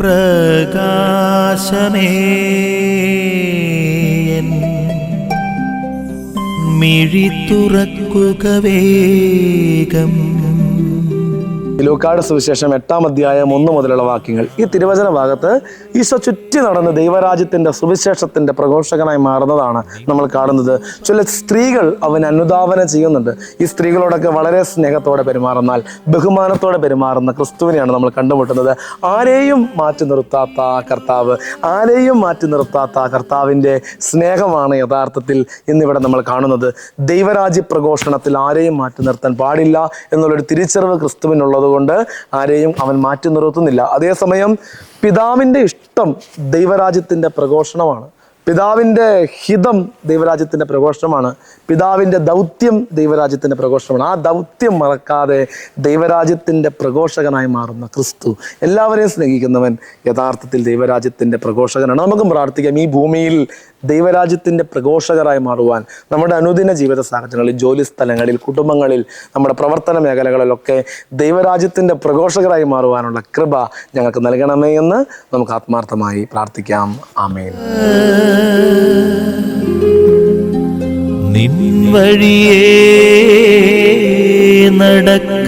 പ്രകാശമേ. മിഴി തുറക്കുക വേഗം. ലൂക്കാട് സുവിശേഷം എട്ടാം അധ്യായം ഒന്ന് മുതലുള്ള വാക്യങ്ങൾ. ഈ തിരുവചന ഭാഗത്ത് ഈശോ ചുറ്റി നടന്ന് ദൈവരാജ്യത്തിന്റെ സുവിശേഷത്തിന്റെ പ്രഘോഷകനായി മാറുന്നതാണ് നമ്മൾ കാണുന്നത്. ചില സ്ത്രീകൾ അവൻ അനുധാവനം ചെയ്യുന്നുണ്ട്. ഈ സ്ത്രീകളോടൊക്കെ വളരെ സ്നേഹത്തോടെ പെരുമാറുന്നാൽ ബഹുമാനത്തോടെ പെരുമാറുന്ന ക്രിസ്തുവിനെയാണ് നമ്മൾ കണ്ടുമുട്ടുന്നത്. ആരെയും മാറ്റി നിർത്താത്ത കർത്താവ് ആരെയും മാറ്റി നിർത്താത്ത കർത്താവിന്റെ സ്നേഹമാണ് യഥാർത്ഥത്തിൽ ഇന്നിവിടെ നമ്മൾ കാണുന്നത്. ദൈവരാജ്യ പ്രഘോഷണത്തിൽ ആരെയും മാറ്റി നിർത്താൻ പാടില്ല എന്നുള്ളൊരു തിരിച്ചറിവ് ക്രിസ്തുവിനുള്ളത് കൊണ്ട് ആരെയും അവൻ മാറ്റി നിർത്തുന്നില്ല. അതേസമയം പിതാവിന്റെ ഇഷ്ടം ദൈവരാജ്യത്തിന്റെ പ്രഘോഷണമാണ്. പിതാവിന്റെ ഹിതം ദൈവരാജ്യത്തിന്റെ പ്രഘോഷണമാണ്. പിതാവിന്റെ ദൗത്യം ദൈവരാജ്യത്തിന്റെ പ്രഘോഷണമാണ്. ആ ദൗത്യം മറക്കാതെ ദൈവരാജ്യത്തിന്റെ പ്രഘോഷകനായി മാറുന്ന ക്രിസ്തു എല്ലാവരെയും സ്നേഹിക്കുന്നവൻ യഥാർത്ഥത്തിൽ ദൈവരാജ്യത്തിന്റെ പ്രഘോഷകനാണ്. നമുക്കും പ്രാർത്ഥിക്കാം. ഈ ഭൂമിയിൽ ദൈവരാജ്യത്തിന്റെ പ്രഘോഷകരായി മാറുവാൻ നമ്മുടെ അനുദിന ജീവിത സാഹചര്യങ്ങളിൽ ജോലി സ്ഥലങ്ങളിൽ കുടുംബങ്ങളിൽ നമ്മുടെ പ്രവർത്തന മേഖലകളിലൊക്കെ ദൈവരാജ്യത്തിന്റെ പ്രഘോഷകരായി മാറുവാനുള്ള കൃപ ഞങ്ങൾക്ക് നൽകണമേ എന്ന് നമുക്ക് ആത്മാർത്ഥമായി പ്രാർത്ഥിക്കാം. ആമേൻ. നിൻ നടക്ക